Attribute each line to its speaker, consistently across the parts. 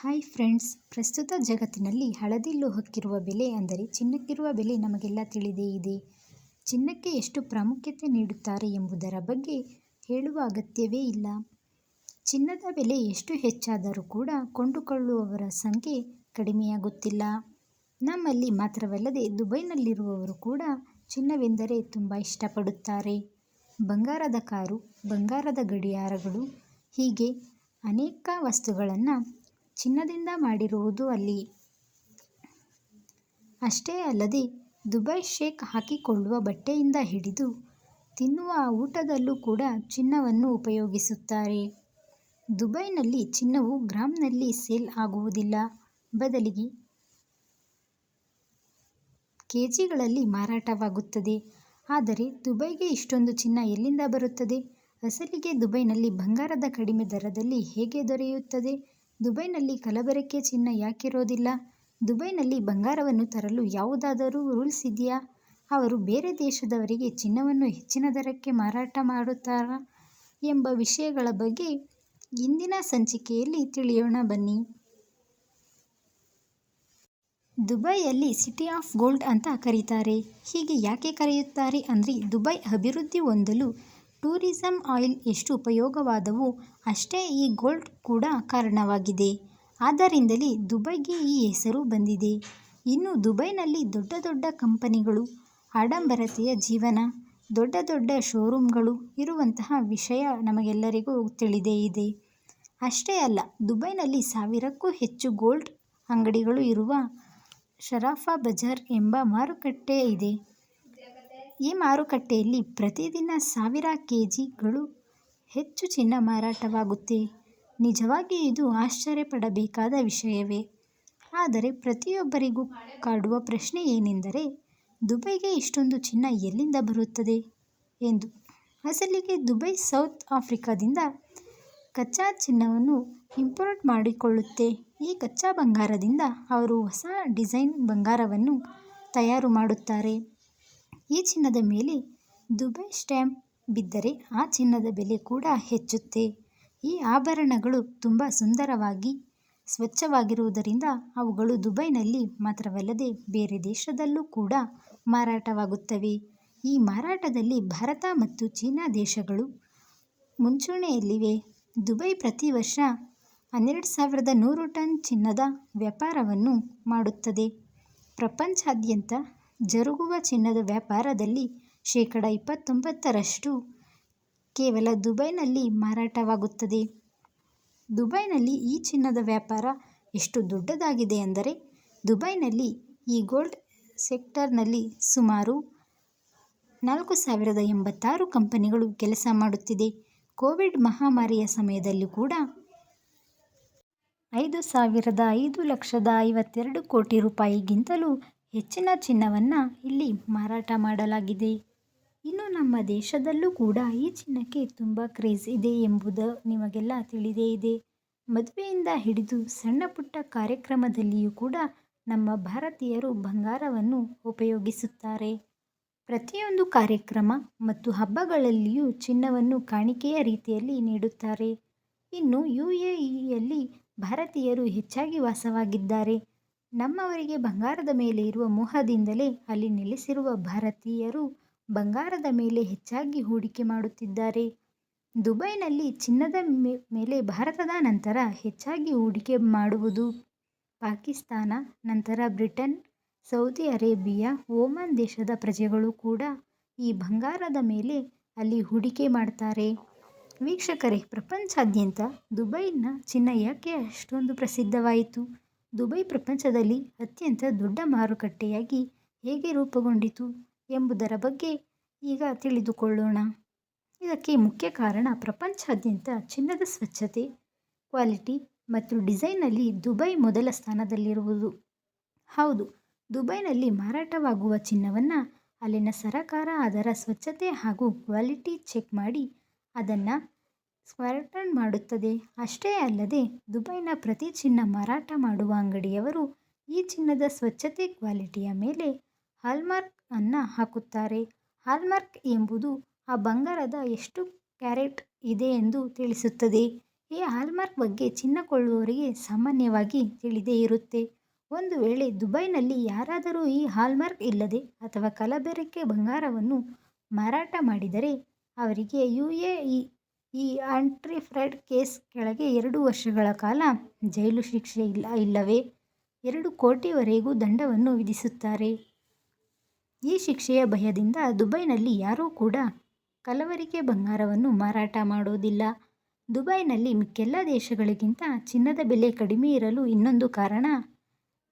Speaker 1: Hi friends ಪ್ರಸ್ತುತ ಜಗತ್ತಿನಲ್ಲಿ ಹಳದಿ ಲೋಹಕ್ಕಿರುವ ಬೆಲೆ ಅಂದರೆ ಚಿನ್ನಕ್ಕಿರುವ ಬೆಲೆ ನಮಗೆಲ್ಲ ತಿಳಿದೇ ಇದೆ. ಚಿನ್ನಕ್ಕೆ ಎಷ್ಟು ಪ್ರಾಮುಖ್ಯತೆ ನೀಡುತ್ತಾರೆ ಎಂಬುದರ ಬಗ್ಗೆ ಹೇಳುವ ಅಗತ್ಯವೇ ಇಲ್ಲ. ಚಿನ್ನದ ಬೆಲೆ ಎಷ್ಟು ಹೆಚ್ಚಾದರೂ ಕೂಡ ಕೊಂಡುಕೊಳ್ಳುವವರ ಸಂಖ್ಯೆ ಕಡಿಮೆಯಾಗುತ್ತಿಲ್ಲ. ನಮ್ಮಲ್ಲಿ ಮಾತ್ರವಲ್ಲದೆ ದುಬೈನಲ್ಲಿರುವವರು ಕೂಡ ಚಿನ್ನವೆಂದರೆ ತುಂಬ ಇಷ್ಟಪಡುತ್ತಾರೆ. ಬಂಗಾರದ ಕಾರು, ಬಂಗಾರದ ಗಡಿಯಾರಗಳು ಹೀಗೆ ಅನೇಕ ವಸ್ತುಗಳನ್ನು ಚಿನ್ನದಿಂದ ಮಾಡಿರುವುದು ಅಲ್ಲಿ. ಅಷ್ಟೇ ಅಲ್ಲದೆ ದುಬೈ ಶೇಕ್ ಹಾಕಿಕೊಳ್ಳುವ ಬಟ್ಟೆಯಿಂದ ಹಿಡಿದು ತಿನ್ನುವ ಊಟದಲ್ಲೂ ಕೂಡ ಚಿನ್ನವನ್ನು ಉಪಯೋಗಿಸುತ್ತಾರೆ. ದುಬೈನಲ್ಲಿ ಚಿನ್ನವು ಗ್ರಾಂನಲ್ಲಿ ಸೇಲ್ ಆಗುವುದಿಲ್ಲ. ಬದಲಿಗೆ ಕೆಜಿಗಳಲ್ಲಿ ಮಾರಾಟವಾಗುತ್ತದೆ. ಆದರೆ ದುಬೈಗೆ ಇಷ್ಟೊಂದು ಚಿನ್ನ ಎಲ್ಲಿಂದ ಬರುತ್ತದೆ? ಅಸಲಿಗೆ ದುಬೈನಲ್ಲಿ ಬಂಗಾರದ ಕಡಿಮೆ ದರದಲ್ಲಿ ಹೇಗೆ ದೊರೆಯುತ್ತದೆ? ದುಬೈನಲ್ಲಿ ಕಲಬೆರಕೆ ಚಿನ್ನ ಯಾಕಿರೋದಿಲ್ಲ? ದುಬೈನಲ್ಲಿ ಬಂಗಾರವನ್ನು ತರಲು ಯಾವುದಾದರೂ ರೂಲ್ಸ್ ಇದೆಯಾ? ಅವರು ಬೇರೆ ದೇಶದವರಿಗೆ ಚಿನ್ನವನ್ನು ಹೆಚ್ಚಿನ ದರಕ್ಕೆ ಮಾರಾಟ ಮಾಡುತ್ತಾರಾ ಎಂಬ ವಿಷಯಗಳ ಬಗ್ಗೆ ಇಂದಿನ ಸಂಚಿಕೆಯಲ್ಲಿ ತಿಳಿಯೋಣ ಬನ್ನಿ. ದುಬೈಯಲ್ಲಿ ಸಿಟಿ ಆಫ್ ಗೋಲ್ಡ್ ಅಂತ ಕರೀತಾರೆ. ಹೀಗೆ ಯಾಕೆ ಕರೆಯುತ್ತಾರೆ ಅಂದರೆ ದುಬೈ ಅಭಿವೃದ್ಧಿ ಹೊಂದಲು ಟೂರಿಸಂ ಆಯಿಲ್ ಎಷ್ಟು ಉಪಯೋಗವಾದವೋ ಅಷ್ಟೇ ಈ ಗೋಲ್ಡ್ ಕೂಡ ಕಾರಣವಾಗಿದೆ. ಆದ್ದರಿಂದಲೇ ದುಬೈಗೆ ಈ ಹೆಸರು ಬಂದಿದೆ. ಇನ್ನು ದುಬೈನಲ್ಲಿ ದೊಡ್ಡ ದೊಡ್ಡ ಕಂಪನಿಗಳು, ಆಡಂಬರತೆಯ ಜೀವನ, ದೊಡ್ಡ ದೊಡ್ಡ ಶೋರೂಮ್ಗಳು ಇರುವಂತಹ ವಿಷಯ ನಮಗೆಲ್ಲರಿಗೂ ತಿಳಿದೇ ಇದೆ. ಅಷ್ಟೇ ಅಲ್ಲ, ದುಬೈನಲ್ಲಿ ಸಾವಿರಕ್ಕೂ ಹೆಚ್ಚು ಗೋಲ್ಡ್ ಅಂಗಡಿಗಳು ಇರುವ ಶರಾಫಾ ಬಜಾರ್ ಎಂಬ ಮಾರುಕಟ್ಟೆ ಇದೆ. ಈ ಮಾರುಕಟ್ಟೆಯಲ್ಲಿ ಪ್ರತಿದಿನ ಸಾವಿರ ಕೆ ಜಿಗಳು ಹೆಚ್ಚು ಚಿನ್ನ ಮಾರಾಟವಾಗುತ್ತೆ. ನಿಜವಾಗಿ ಇದು ಆಶ್ಚರ್ಯಪಡಬೇಕಾದ ವಿಷಯವೇ. ಆದರೆ ಪ್ರತಿಯೊಬ್ಬರಿಗೂ ಕಾಡುವ ಪ್ರಶ್ನೆ ಏನೆಂದರೆ, ದುಬೈಗೆ ಇಷ್ಟೊಂದು ಚಿನ್ನ ಎಲ್ಲಿಂದ ಬರುತ್ತದೆ? ಎಂದು. ಅಸಲಿಗೆ ದುಬೈ ಸೌತ್ ಆಫ್ರಿಕಾದಿಂದ ಕಚ್ಚಾ ಚಿನ್ನವನ್ನು ಇಂಪೋರ್ಟ್ ಮಾಡಿಕೊಳ್ಳುತ್ತೆ. ಈ ಕಚ್ಚಾ ಬಂಗಾರದಿಂದ ಅವರು ಹೊಸ ಡಿಸೈನ್ ಬಂಗಾರವನ್ನು ತಯಾರು ಮಾಡುತ್ತಾರೆ. ಈ ಚಿನ್ನದ ಮೇಲೆ ದುಬೈ ಸ್ಟ್ಯಾಂಪ್ ಬಿದ್ದರೆ ಆ ಚಿನ್ನದ ಬೆಲೆ ಕೂಡ ಹೆಚ್ಚುತ್ತೆ. ಈ ಆಭರಣಗಳು ತುಂಬ ಸುಂದರವಾಗಿ ಸ್ವಚ್ಛವಾಗಿರುವುದರಿಂದ ಅವುಗಳು ದುಬೈನಲ್ಲಿ ಮಾತ್ರವಲ್ಲದೆ ಬೇರೆ ದೇಶದಲ್ಲೂ ಕೂಡ ಮಾರಾಟವಾಗುತ್ತವೆ. ಈ ಮಾರಾಟದಲ್ಲಿ ಭಾರತ ಮತ್ತು ಚೀನಾ ದೇಶಗಳು ಮುಂಚೂಣಿಯಲ್ಲಿವೆ. ದುಬೈ ಪ್ರತಿ ವರ್ಷ ಹನ್ನೆರಡು ಸಾವಿರದ ನೂರು ಟನ್ ಚಿನ್ನದ ವ್ಯಾಪಾರವನ್ನು ಮಾಡುತ್ತದೆ. ಪ್ರಪಂಚಾದ್ಯಂತ ಜರುಗುವ ಚಿನ್ನದ ವ್ಯಾಪಾರದಲ್ಲಿ ಶೇಕಡ ಇಪ್ಪತ್ತೊಂಬತ್ತರಷ್ಟು ಕೇವಲ ದುಬೈನಲ್ಲಿ ಮಾರಾಟವಾಗುತ್ತದೆ. ದುಬೈನಲ್ಲಿ ಈ ಚಿನ್ನದ ವ್ಯಾಪಾರ ಎಷ್ಟು ದೊಡ್ಡದಾಗಿದೆ ಅಂದರೆ, ದುಬೈನಲ್ಲಿ ಈ ಗೋಲ್ಡ್ ಸೆಕ್ಟರ್ನಲ್ಲಿ ಸುಮಾರು ನಾಲ್ಕು ಸಾವಿರದ ಎಂಬತ್ತಾರು ಕಂಪನಿಗಳು ಕೆಲಸ ಮಾಡುತ್ತಿದೆ. ಕೋವಿಡ್ ಮಹಾಮಾರಿಯ ಸಮಯದಲ್ಲಿ ಕೂಡ ಐದು ಸಾವಿರದ ಐದು ಲಕ್ಷದ ಐವತ್ತೆರಡು ಕೋಟಿ ರೂಪಾಯಿಗಿಂತಲೂ ಹೆಚ್ಚಿನ ಚಿನ್ನವನ್ನು ಇಲ್ಲಿ ಮಾರಾಟ ಮಾಡಲಾಗಿದೆ. ಇನ್ನು ನಮ್ಮ ದೇಶದಲ್ಲೂ ಕೂಡ ಈ ಚಿನ್ನಕ್ಕೆ ತುಂಬ ಕ್ರೇಜ್ ಇದೆ ಎಂಬುದು ನಿಮಗೆಲ್ಲ ತಿಳಿದೇ ಇದೆ. ಮದುವೆಯಿಂದ ಹಿಡಿದು ಸಣ್ಣ ಪುಟ್ಟ ಕಾರ್ಯಕ್ರಮದಲ್ಲಿಯೂ ಕೂಡ ನಮ್ಮ ಭಾರತೀಯರು ಬಂಗಾರವನ್ನು ಉಪಯೋಗಿಸುತ್ತಾರೆ. ಪ್ರತಿಯೊಂದು ಕಾರ್ಯಕ್ರಮ ಮತ್ತು ಹಬ್ಬಗಳಲ್ಲಿಯೂ ಚಿನ್ನವನ್ನು ಕಾಣಿಕೆಯ ರೀತಿಯಲ್ಲಿ ನೀಡುತ್ತಾರೆ. ಇನ್ನು ಯು ಎ ಇಯಲ್ಲಿ ಭಾರತೀಯರು ಹೆಚ್ಚಾಗಿ ವಾಸವಾಗಿದ್ದಾರೆ. ನಮ್ಮವರಿಗೆ ಬಂಗಾರದ ಮೇಲೆ ಇರುವ ಮೋಹದಿಂದಲೇ ಅಲ್ಲಿ ನೆಲೆಸಿರುವ ಭಾರತೀಯರು ಬಂಗಾರದ ಮೇಲೆ ಹೆಚ್ಚಾಗಿ ಹೂಡಿಕೆ ಮಾಡುತ್ತಿದ್ದಾರೆ. ದುಬೈನಲ್ಲಿ ಚಿನ್ನದ ಮೇಲೆ ಭಾರತದ ನಂತರ ಹೆಚ್ಚಾಗಿ ಹೂಡಿಕೆ ಮಾಡುವುದು. ಪಾಕಿಸ್ತಾನ, ನಂತರ ಬ್ರಿಟನ್, ಸೌದಿ ಅರೇಬಿಯಾ ಓಮನ್ ದೇಶದ ಪ್ರಜೆಗಳು ಕೂಡ ಈ ಬಂಗಾರದ ಮೇಲೆ ಅಲ್ಲಿ ಹೂಡಿಕೆ ಮಾಡ್ತಾರೆ. ವೀಕ್ಷಕರೇ, ಪ್ರಪಂಚಾದ್ಯಂತ ದುಬೈನ ಚಿನ್ನ ಯಾಕೆ ಅಷ್ಟೊಂದು ಪ್ರಸಿದ್ಧವಾಯಿತು? ದುಬೈ ಪ್ರಪಂಚದಲ್ಲಿ ಅತ್ಯಂತ ದೊಡ್ಡ ಮಾರುಕಟ್ಟೆಯಾಗಿ ಹೇಗೆ ರೂಪುಗೊಂಡಿತು ಎಂಬುದರ ಬಗ್ಗೆ ಈಗ ತಿಳಿದುಕೊಳ್ಳೋಣ. ಇದಕ್ಕೆ ಮುಖ್ಯ ಕಾರಣ ಪ್ರಪಂಚಾದ್ಯಂತ ಚಿನ್ನದ ಸ್ವಚ್ಛತೆ, ಕ್ವಾಲಿಟಿ ಮತ್ತು ಡಿಸೈನ್ನಲ್ಲಿ ದುಬೈ ಮೊದಲ ಸ್ಥಾನದಲ್ಲಿರುವುದು. ಹೌದು, ದುಬೈನಲ್ಲಿ ಮಾರಾಟವಾಗುವ ಚಿನ್ನವನ್ನು ಅಲ್ಲಿನ ಸರಕಾರ ಅದರ ಸ್ವಚ್ಛತೆ ಹಾಗೂ ಕ್ವಾಲಿಟಿ ಚೆಕ್ ಮಾಡಿ ಅದನ್ನು ಸ್ಕ್ವಾಟನ್ ಮಾಡುತ್ತದೆ. ಅಷ್ಟೇ ಅಲ್ಲದೆ, ದುಬೈನ ಪ್ರತಿ ಚಿನ್ನ ಮಾರಾಟ ಮಾಡುವ ಅಂಗಡಿಯವರು ಈ ಚಿನ್ನದ ಸ್ವಚ್ಛತೆ ಕ್ವಾಲಿಟಿಯ ಮೇಲೆ ಹಾಲ್ಮಾರ್ಕ್ ಅನ್ನು ಹಾಕುತ್ತಾರೆ. ಹಾಲ್ಮಾರ್ಕ್ ಎಂಬುದು ಆ ಬಂಗಾರದ ಎಷ್ಟು ಕ್ಯಾರೆಟ್ ಇದೆ ಎಂದು ತಿಳಿಸುತ್ತದೆ. ಈ ಹಾಲ್ಮಾರ್ಕ್ ಬಗ್ಗೆ ಚಿನ್ನ ಕೊಳ್ಳುವವರಿಗೆ ಸಾಮಾನ್ಯವಾಗಿ ತಿಳಿದೇ ಇರುತ್ತೆ. ಒಂದು ವೇಳೆ ದುಬೈನಲ್ಲಿ ಯಾರಾದರೂ ಈ ಹಾಲ್ಮಾರ್ಕ್ ಇಲ್ಲದೆ ಅಥವಾ ಕಲಬೆರಕೆ ಬಂಗಾರವನ್ನು ಮಾರಾಟ ಮಾಡಿದರೆ, ಅವರಿಗೆ ಯುಎಇ ಆ್ಯಂಟಿ ಫ್ರೆಡ್ ಕೇಸ್ ಕೆಳಗೆ ಎರಡು ವರ್ಷಗಳ ಕಾಲ ಜೈಲು ಶಿಕ್ಷೆ ಇಲ್ಲ, ಇಲ್ಲವೇ ಎರಡು ಕೋಟಿವರೆಗೂ ದಂಡವನ್ನು ವಿಧಿಸುತ್ತಾರೆ. ಈ ಶಿಕ್ಷೆಯ ಭಯದಿಂದ ದುಬೈನಲ್ಲಿ ಯಾರೂ ಕೂಡ ಕಲವರಿಕೆ ಬಂಗಾರವನ್ನು ಮಾರಾಟ ಮಾಡೋದಿಲ್ಲ. ದುಬೈನಲ್ಲಿ ಮಿಕ್ಕೆಲ್ಲ ದೇಶಗಳಿಗಿಂತ ಚಿನ್ನದ ಬೆಲೆ ಕಡಿಮೆ ಇರಲು ಇನ್ನೊಂದು ಕಾರಣ,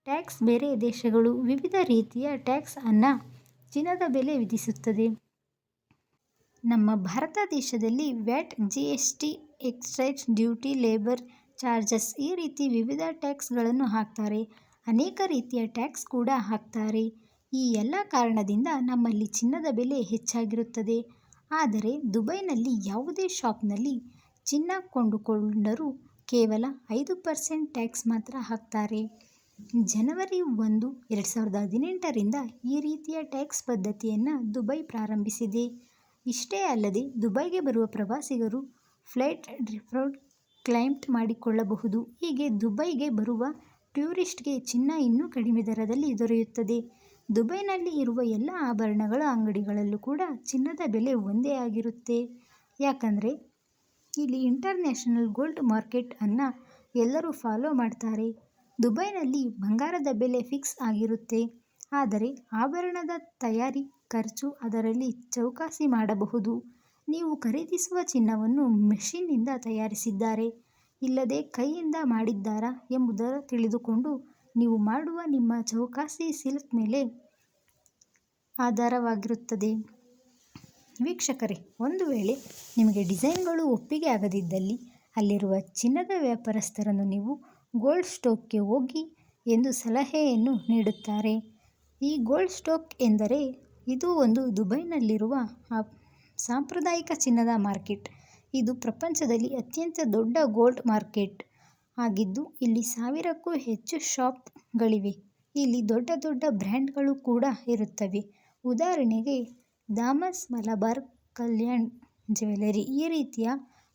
Speaker 1: ಟ್ಯಾಕ್ಸ್. ಬೇರೆ ದೇಶಗಳು ವಿವಿಧ ರೀತಿಯ ಟ್ಯಾಕ್ಸ್ ಅನ್ನು ಚಿನ್ನದ ಬೆಲೆ ವಿಧಿಸುತ್ತದೆ. ನಮ್ಮ ಭಾರತ ದೇಶದಲ್ಲಿ VAT, GST, excise duty, labour charges ಈ ರೀತಿ ವಿವಿಧ ಟ್ಯಾಕ್ಸ್ಗಳನ್ನು ಹಾಕ್ತಾರೆ. ಅನೇಕ ರೀತಿಯ ಟ್ಯಾಕ್ಸ್ ಕೂಡ ಹಾಕ್ತಾರೆ. ಈ ಎಲ್ಲ ಕಾರಣದಿಂದ ನಮ್ಮಲ್ಲಿ ಚಿನ್ನದ ಬೆಲೆ ಹೆಚ್ಚಾಗಿರುತ್ತದೆ. ಆದರೆ ದುಬೈನಲ್ಲಿ ಯಾವುದೇ ಶಾಪ್ನಲ್ಲಿ ಚಿನ್ನ ಕೊಂಡುಕೊಂಡರೂ ಕೇವಲ ಐದು ಪರ್ಸೆಂಟ್ ಟ್ಯಾಕ್ಸ್ ಮಾತ್ರ ಹಾಕ್ತಾರೆ. ಜನವರಿ ಒಂದು, ಎರಡು ಸಾವಿರದ ಹದಿನೆಂಟರಿಂದ ಈ ರೀತಿಯ ಟ್ಯಾಕ್ಸ್ ಪದ್ಧತಿಯನ್ನು ದುಬೈ ಪ್ರಾರಂಭಿಸಿದೆ. ಇಷ್ಟೇ ಅಲ್ಲದೆ ದುಬೈಗೆ ಬರುವ ಪ್ರವಾಸಿಗರು ಫ್ಲೈಟ್ ಡಿಸ್ಕೌಂಟ್ ಕ್ಲೈಮ್ ಮಾಡಿಕೊಳ್ಳಬಹುದು. ಹೀಗೆ ದುಬೈಗೆ ಬರುವ ಟೂರಿಸ್ಟ್ಗೆ ಚಿನ್ನ ಇನ್ನೂ ಕಡಿಮೆ ದರದಲ್ಲಿ ದೊರೆಯುತ್ತದೆ. ದುಬೈನಲ್ಲಿ ಇರುವ ಎಲ್ಲ ಆಭರಣಗಳ ಅಂಗಡಿಗಳಲ್ಲೂ ಕೂಡ ಚಿನ್ನದ ಬೆಲೆ ಒಂದೇ ಆಗಿರುತ್ತೆ. ಯಾಕಂದರೆ ಇಲ್ಲಿ ಇಂಟರ್ನ್ಯಾಷನಲ್ ಗೋಲ್ಡ್ ಮಾರ್ಕೆಟ್ ಅನ್ನು ಎಲ್ಲರೂ ಫಾಲೋ ಮಾಡ್ತಾರೆ. ದುಬೈನಲ್ಲಿ ಬಂಗಾರದ ಬೆಲೆ ಫಿಕ್ಸ್ ಆಗಿರುತ್ತೆ. ಆದರೆ ಆಭರಣದ ತಯಾರಿ ಖರ್ಚು ಅದರಲ್ಲಿ ಚೌಕಾಸಿ ಮಾಡಬಹುದು. ನೀವು ಖರೀದಿಸುವ ಚಿನ್ನವನ್ನು ಮೆಷಿನ್ನಿಂದ ತಯಾರಿಸಿದ್ದಾರೆ ಇಲ್ಲದೆ ಕೈಯಿಂದ ಮಾಡಿದ್ದಾರಾ ಎಂಬುದರ ತಿಳಿದುಕೊಂಡು ನೀವು ಮಾಡುವ ನಿಮ್ಮ ಚೌಕಾಸಿ ಸಿಲ್ಕ್ ಮೇಲೆ ಆಧಾರವಾಗಿರುತ್ತದೆ. ವೀಕ್ಷಕರೇ, ಒಂದು ವೇಳೆ ನಿಮಗೆ ಡಿಸೈನ್ಗಳು ಒಪ್ಪಿಗೆ ಆಗದಿದ್ದಲ್ಲಿ ಅಲ್ಲಿರುವ ಚಿನ್ನದ ವ್ಯಾಪಾರಸ್ಥರನ್ನು ನೀವು ಗೋಲ್ಡ್ ಸ್ಟೋಕ್ಗೆ ಹೋಗಿ ಎಂದು ಸಲಹೆಯನ್ನು ನೀಡುತ್ತಾರೆ. ಈ ಗೋಲ್ಡ್ ಸ್ಟೋಕ್ ಎಂದರೆ ಇದು ಒಂದು ದುಬೈನಲ್ಲಿರುವ ಸಾಂಪ್ರದಾಯಿಕ ಚಿನ್ನದ ಮಾರ್ಕೆಟ್. ಇದು ಪ್ರಪಂಚದಲ್ಲಿ ಅತ್ಯಂತ ದೊಡ್ಡ ಗೋಲ್ಡ್ ಮಾರ್ಕೆಟ್ ಆಗಿದ್ದು ಇಲ್ಲಿ ಸಾವಿರಕ್ಕೂ ಹೆಚ್ಚು ಶಾಪ್ಗಳಿವೆ ಇಲ್ಲಿ ದೊಡ್ಡ ದೊಡ್ಡ ಬ್ರ್ಯಾಂಡ್ಗಳು ಕೂಡ ಇರುತ್ತವೆ. ಉದಾಹರಣೆಗೆ ದಾಮಸ್, ಮಲಬಾರ್, ಕಲ್ಯಾಣ್ ಜ್ಯುವೆಲರಿ ಈ ರೀತಿಯ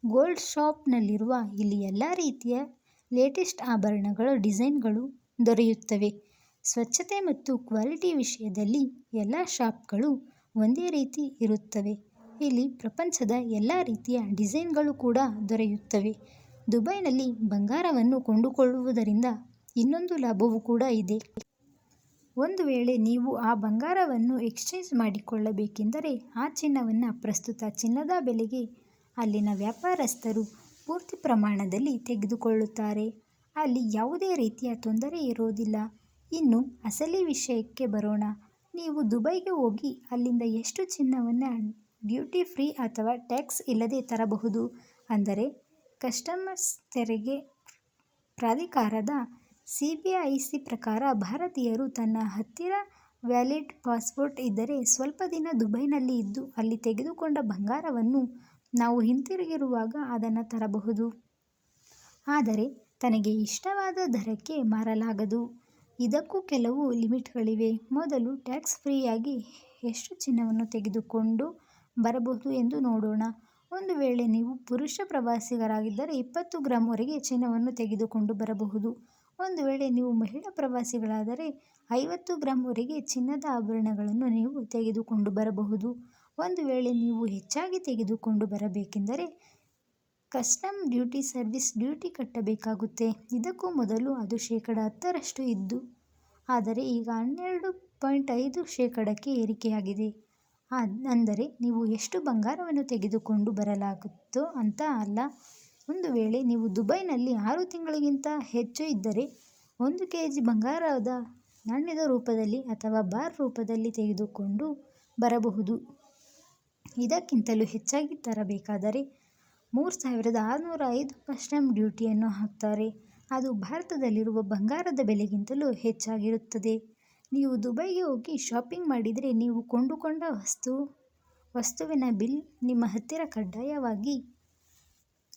Speaker 1: ಗೋಲ್ಡ್ ಶಾಪ್ನಲ್ಲಿರುವ ಇಲ್ಲಿ ಎಲ್ಲ ರೀತಿಯ ಲೇಟೆಸ್ಟ್ ಆಭರಣಗಳ ಡಿಸೈನ್ಗಳು ದೊರೆಯುತ್ತವೆ. ಸ್ವಚ್ಛತೆ ಮತ್ತು ಕ್ವಾಲಿಟಿ ವಿಷಯದಲ್ಲಿ ಎಲ್ಲ ಶಾಪ್ಗಳು ಒಂದೇ ರೀತಿ ಇರುತ್ತವೆ. ಇಲ್ಲಿ ಪ್ರಪಂಚದ ಎಲ್ಲ ರೀತಿಯ ಡಿಸೈನ್ಗಳು ಕೂಡ ದೊರೆಯುತ್ತವೆ. ದುಬೈನಲ್ಲಿ ಬಂಗಾರವನ್ನು ಕೊಂಡುಕೊಳ್ಳುವುದರಿಂದ ಇನ್ನೊಂದು ಲಾಭವೂ ಕೂಡ ಇದೆ. ಒಂದು ವೇಳೆ ನೀವು ಆ ಬಂಗಾರವನ್ನು ಎಕ್ಸ್ಚೇಂಜ್ ಮಾಡಿಕೊಳ್ಳಬೇಕೆಂದರೆ ಆ ಚಿನ್ನವನ್ನು ಪ್ರಸ್ತುತ ಚಿನ್ನದ ಬೆಲೆಗೆ ಅಲ್ಲಿನ ವ್ಯಾಪಾರಸ್ಥರು ಪೂರ್ತಿ ಪ್ರಮಾಣದಲ್ಲಿ ತೆಗೆದುಕೊಳ್ಳುತ್ತಾರೆ. ಅಲ್ಲಿ ಯಾವುದೇ ರೀತಿಯ ತೊಂದರೆ ಇರೋದಿಲ್ಲ. ಇನ್ನು ಅಸಲಿ ವಿಷಯಕ್ಕೆ ಬರೋಣ. ನೀವು ದುಬೈಗೆ ಹೋಗಿ ಅಲ್ಲಿಂದ ಎಷ್ಟು ಚಿನ್ನವನ್ನ ಡ್ಯೂಟಿ ಫ್ರೀ ಅಥವಾ ಟ್ಯಾಕ್ಸ್ ಇಲ್ಲದೆ ತರಬಹುದು ಅಂದರೆ ಕಸ್ಟಮರ್ಸ್ ತೆರಿಗೆ ಪ್ರಾಧಿಕಾರದ ಸಿಬಿಐಸಿ ಪ್ರಕಾರ ಭಾರತೀಯರು ತನ್ನ ಹತ್ತಿರ ವ್ಯಾಲಿಡ್ ಪಾಸ್ಪೋರ್ಟ್ ಇದ್ದರೆ ಸ್ವಲ್ಪ ದಿನ ದುಬೈನಲ್ಲಿ ಇದ್ದು ಅಲ್ಲಿ ತೆಗೆದುಕೊಂಡ ಬಂಗಾರವನ್ನು ನಾವು ಹಿಂತಿರುಗಿರುವಾಗ ಅದನ್ನ ತರಬಹುದು. ಆದರೆ ತನಗೆ ಇಷ್ಟವಾದ ದರಕ್ಕೆ ಮಾರಲಾಗದು. ಇದಕ್ಕೂ ಕೆಲವು ಲಿಮಿಟ್ಗಳಿವೆ. ಮೊದಲು ಟ್ಯಾಕ್ಸ್ ಫ್ರೀಯಾಗಿ ಎಷ್ಟು ಚಿನ್ನವನ್ನು ತೆಗೆದುಕೊಂಡು ಬರಬಹುದು ಎಂದು ನೋಡೋಣ. ಒಂದು ವೇಳೆ ನೀವು ಪುರುಷ ಪ್ರವಾಸಿಗರಾಗಿದ್ದರೆ ಇಪ್ಪತ್ತು ಗ್ರಾಂ ವರೆಗೆ ಚಿನ್ನವನ್ನು ತೆಗೆದುಕೊಂಡು ಬರಬಹುದು. ಒಂದು ವೇಳೆ ನೀವು ಮಹಿಳಾ ಪ್ರವಾಸಿಗಳಾದರೆ ಐವತ್ತು ಗ್ರಾಂ ವರೆಗೆ ಚಿನ್ನದ ಆಭರಣಗಳನ್ನು ನೀವು ತೆಗೆದುಕೊಂಡು ಬರಬಹುದು. ಒಂದು ವೇಳೆ ನೀವು ಹೆಚ್ಚಾಗಿ ತೆಗೆದುಕೊಂಡು ಬರಬೇಕೆಂದರೆ ಕಸ್ಟಮ್ ಡ್ಯೂಟಿ ಸರ್ವಿಸ್ ಡ್ಯೂಟಿ ಕಟ್ಟಬೇಕಾಗುತ್ತೆ. ಇದಕ್ಕೂ ಮೊದಲು ಅದು ಶೇಕಡಾ ಹತ್ತರಷ್ಟು ಇದ್ದು, ಆದರೆ ಈಗ ಹನ್ನೆರಡು ಪಾಯಿಂಟ್ ಐದು ಶೇಕಡಕ್ಕೆ ಏರಿಕೆಯಾಗಿದೆ. ಅಂದರೆ ನೀವು ಎಷ್ಟು ಬಂಗಾರವನ್ನು ತೆಗೆದುಕೊಂಡು ಬರಲಾಗುತ್ತೋ ಅಂತ ಅಲ್ಲ. ಒಂದು ವೇಳೆ ನೀವು ದುಬೈನಲ್ಲಿ ಆರು ತಿಂಗಳಿಗಿಂತ ಹೆಚ್ಚು ಇದ್ದರೆ, ಒಂದು ಕೆ ಜಿ ಬಂಗಾರದ ನಾಣ್ಯದ ರೂಪದಲ್ಲಿ ಅಥವಾ ಬಾರ್ ರೂಪದಲ್ಲಿ ತೆಗೆದುಕೊಂಡು ಬರಬಹುದು. ಇದಕ್ಕಿಂತಲೂ ಹೆಚ್ಚಾಗಿ ತರಬೇಕಾದರೆ ಮೂರು ಸಾವಿರದ ಆರುನೂರ ಐದು ಕಸ್ಟಮ್ ಡ್ಯೂಟಿಯನ್ನು ಹಾಕ್ತಾರೆ. ಅದು ಭಾರತದಲ್ಲಿರುವ ಬಂಗಾರದ ಬೆಲೆಗಿಂತಲೂ ಹೆಚ್ಚಾಗಿರುತ್ತದೆ. ನೀವು ದುಬೈಗೆ ಹೋಗಿ ಶಾಪಿಂಗ್ ಮಾಡಿದರೆ ನೀವು ಕೊಂಡುಕೊಂಡ ವಸ್ತು, ವಸ್ತುವಿನ ಬಿಲ್ ನಿಮ್ಮ ಹತ್ತಿರ ಕಡ್ಡಾಯವಾಗಿ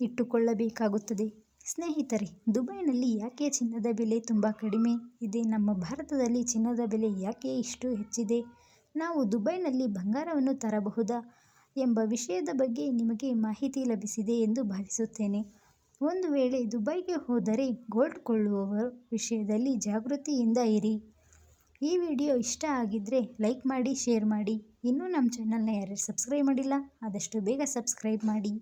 Speaker 1: ಇಟ್ಟುಕೊಳ್ಳಬೇಕಾಗುತ್ತದೆ. ಸ್ನೇಹಿತರೆ, ದುಬೈನಲ್ಲಿ ಯಾಕೆ ಚಿನ್ನದ ಬೆಲೆ ತುಂಬ ಕಡಿಮೆ ಇದೆ ನಮ್ಮ ಭಾರತದಲ್ಲಿ ಚಿನ್ನದ ಬೆಲೆ ಯಾಕೆ ಇಷ್ಟು ಹೆಚ್ಚಿದೆ? ನಾವು ದುಬೈನಲ್ಲಿ ಬಂಗಾರವನ್ನು ತರಬಹುದಾ ಎಂಬ ವಿಷಯದ ಬಗ್ಗೆ ನಿಮಗೆ ಮಾಹಿತಿ ಲಭಿಸಿದೆ ಎಂದು ಭಾವಿಸುತ್ತೇನೆ. ಒಂದು ವೇಳೆ ದುಬೈಗೆ ಹೋದರೆ ಗೋಲ್ಡ್ ಕೊಳ್ಳುವ ವಿಷಯದಲ್ಲಿ ಜಾಗೃತಿಯಿಂದ ಇರಿ. ಈ ವಿಡಿಯೋ ಇಷ್ಟ ಆಗಿದ್ದರೆ ಲೈಕ್ ಮಾಡಿ, ಶೇರ್ ಮಾಡಿ. ಇನ್ನೂ ನಮ್ಮ ಚಾನಲ್ನ ಯಾರು ಸಬ್ಸ್ಕ್ರೈಬ್ ಮಾಡಿಲ್ಲ, ಆದಷ್ಟು ಬೇಗ ಸಬ್ಸ್ಕ್ರೈಬ್ ಮಾಡಿ.